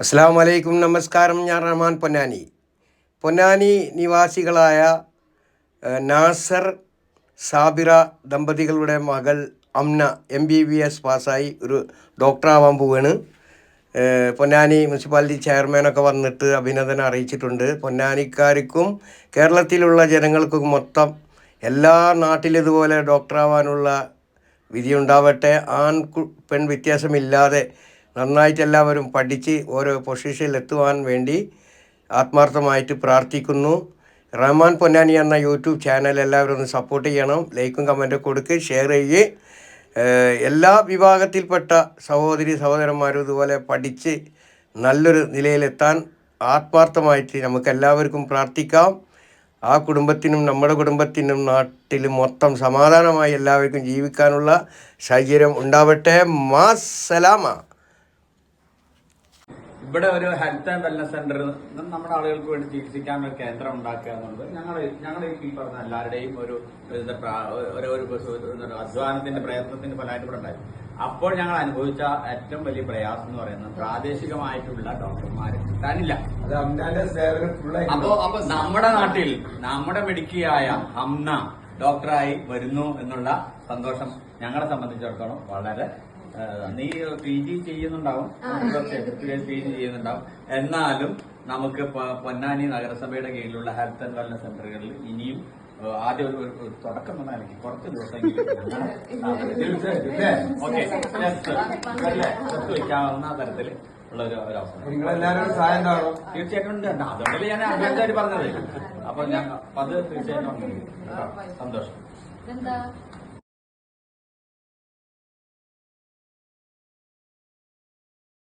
അസ്സാം വലൈക്കും നമസ്കാരം. ഞാൻ റഹ്മാൻ പൊന്നാനി. പൊന്നാനി നിവാസികളായ നാസർ സാബിറ ദമ്പതികളുടെ മകൾ Amna M B B S പാസ്സായി. ഒരു ഡോക്ടറാവാൻ പോവാണ്. പൊന്നാനി മുനിസിപ്പാലിറ്റി ചെയർമാനൊക്കെ വന്നിട്ട് അഭിനന്ദനം അറിയിച്ചിട്ടുണ്ട്. പൊന്നാനിക്കാർക്കും കേരളത്തിലുള്ള ജനങ്ങൾക്കും മൊത്തം എല്ലാ നാട്ടിലിതുപോലെ ഡോക്ടറാവാനുള്ള വിധിയുണ്ടാവട്ടെ ആൺ പെൺ വ്യത്യാസമില്ലാതെ നന്നായിട്ട് എല്ലാവരും പഠിച്ച് ഓരോ പൊസിഷനിൽ എത്തുവാൻ വേണ്ടി ആത്മാർത്ഥമായിട്ട് പ്രാർത്ഥിക്കുന്നു. റഹ്മാൻ പൊന്നാനി എന്ന യൂട്യൂബ് ചാനൽ എല്ലാവരും ഒന്ന് സപ്പോർട്ട് ചെയ്യണം. ലൈക്കും കമന്റും കൊടുക്കുക ഷെയർ ചെയ്യുക എല്ലാ വിഭാഗത്തിൽപ്പെട്ട സഹോദരി സഹോദരന്മാരും ഇതുപോലെ പഠിച്ച് നല്ലൊരു നിലയിലെത്താൻ ആത്മാർത്ഥമായിട്ട് നമുക്ക് എല്ലാവർക്കും പ്രാർത്ഥിക്കാം. ആ കുടുംബത്തിനും നമ്മുടെ കുടുംബത്തിനും നാട്ടിലും മൊത്തം സമാധാനമായി എല്ലാവർക്കും ജീവിക്കാനുള്ള സാഹചര്യം ഉണ്ടാവട്ടെ. മാസലാമ ഇവിടെ ഒരു ഹെൽത്ത് ആൻഡ് വെൽനസ് സെന്റർ നമ്മുടെ ആളുകൾക്ക് വേണ്ടി ചികിത്സിക്കാൻ ഒരു കേന്ദ്രം ഉണ്ടാക്കുക എന്നുള്ളത് ഞങ്ങൾ ഞങ്ങൾ ഈ പറഞ്ഞ എല്ലാവരുടെയും ഒരു ഒരു അധ്വാനത്തിന്റെ പ്രയത്നത്തിന്റെ ഫലമായിട്ട് ഇവിടെ ഉണ്ടായി. അപ്പോൾ ഞങ്ങൾ അനുഭവിച്ച ഏറ്റവും വലിയ പ്രയാസം എന്ന് പറയുന്നത് പ്രാദേശികമായിട്ടുള്ള ഡോക്ടർമാർ കിട്ടാനില്ല. അപ്പോ അപ്പൊ നമ്മുടെ നാട്ടിൽ നമ്മുടെ മെഡിക്കിയായ ഹംന ഡോക്ടറായി വരുന്നു എന്നുള്ള സന്തോഷം ഞങ്ങളെ സംബന്ധിച്ചിടത്തോളം വളരെ നീ പി ജി ചെയ്യുന്നുണ്ടാവും പി ജി ചെയ്യുന്നുണ്ടാവും. എന്നാലും നമുക്ക് പൊന്നാനി നഗരസഭയുടെ കീഴിലുള്ള ഹെൽത്ത് ആൻഡ് വെൽനസ് സെന്ററുകളിൽ ഇനിയും ആദ്യ ഒരു തുടക്കം തന്നെ എനിക്ക് കുറച്ച് ദിവസം തീർച്ചയായിട്ടും? ഓക്കെ ജസ്റ്റ് വയ്ക്കാവുന്ന തരത്തിൽ ഉള്ള ഒരു അവസരം നിങ്ങളെല്ലാവരും സഹായം ഉണ്ടാവണം. തീർച്ചയായിട്ടും ഉണ്ട്. അതുകൊണ്ടല്ലേ ഞാൻ അഡ്വാൻസായിട്ട് പറഞ്ഞത്. അപ്പൊ ഞാൻ അത് തീർച്ചയായിട്ടും സന്തോഷം. എന്താ